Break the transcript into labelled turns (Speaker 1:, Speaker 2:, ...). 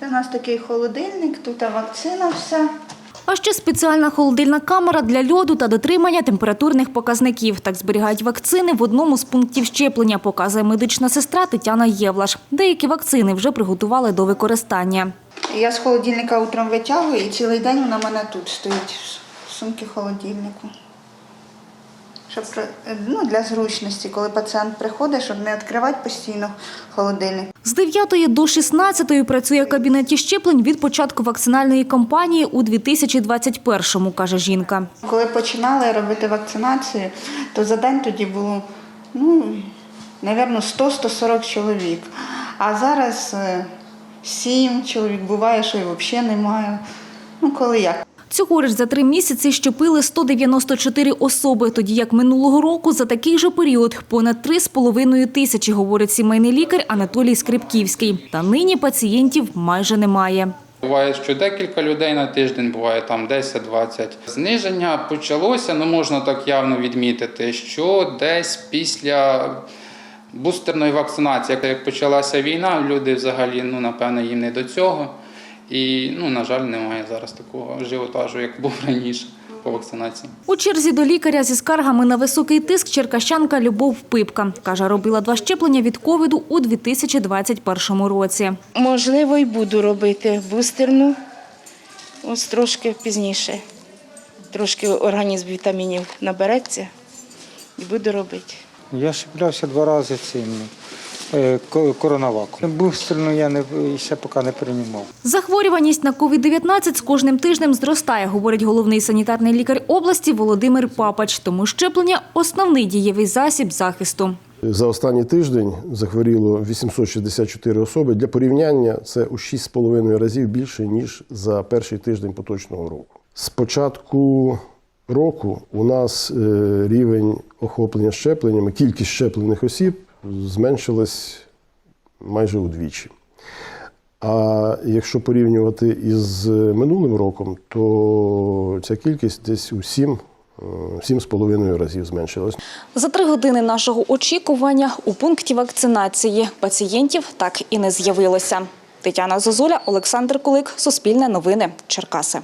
Speaker 1: Це у нас такий холодильник, тут вакцина вся.
Speaker 2: А ще спеціальна холодильна камера для льоду та дотримання температурних показників. Так зберігають вакцини в одному з пунктів щеплення, показує медична сестра Тетяна Євлаш. Деякі вакцини вже приготували до використання.
Speaker 1: Я з холодильника утром витягую і цілий день вона в мене тут стоїть в сумці холодильнику. Щоб ну, для зручності, коли пацієнт приходить, щоб не відкривати постійно холодильник.
Speaker 2: З 9 до 16 працює в кабінеті щеплень від початку вакцинальної кампанії у 2021-му, каже жінка.
Speaker 1: Коли починали робити вакцинацію, то за день тоді було, ну, мабуть, 100-140 чоловік. А зараз 7 чоловік, буває, що і взагалі немає. Ну, коли як.
Speaker 2: Цьогоріч за три місяці щепили 194 особи, тоді як минулого року за такий же період понад 3,5 тисячі, говорить сімейний лікар Анатолій Скрипківський. Та нині пацієнтів майже немає.
Speaker 3: Буває, що декілька людей на тиждень, буває там 10-20. Зниження почалося, ну можна так явно відмітити, що десь після бустерної вакцинації, як почалася війна, люди взагалі, ну напевно, їм не до цього. І, ну, на жаль, немає зараз такого ажіотажу, як був раніше по вакцинації.
Speaker 2: У черзі до лікаря зі скаргами на високий тиск черкащанка Любов Пипка. Каже, робила два щеплення від ковіду у 2021 році.
Speaker 4: Можливо, і буду робити бустерну, ось трошки пізніше. Трошки організм вітамінів набереться і буду робити.
Speaker 5: Я щеплявся два рази цим е, ко- коронаваком. Бустерну я не, ще поки не приймав.
Speaker 2: Захворюваність на COVID-19 з кожним тижнем зростає, говорить головний санітарний лікар області Володимир Папач. Тому щеплення – основний дієвий засіб захисту.
Speaker 6: За останній тиждень захворіло 864 особи. Для порівняння це у 6,5 разів більше, ніж за перший тиждень поточного року. З початку року у нас е, рівень охоплення щепленнями, кількість щеплених осіб зменшилась майже удвічі. А якщо порівнювати із минулим роком, то ця кількість десь у 7, е, 7,5 разів зменшилась.
Speaker 2: За три години нашого очікування у пункті вакцинації пацієнтів так і не з'явилося. Тетяна Зозуля, Олександр Кулик, Суспільне новини, Черкаси.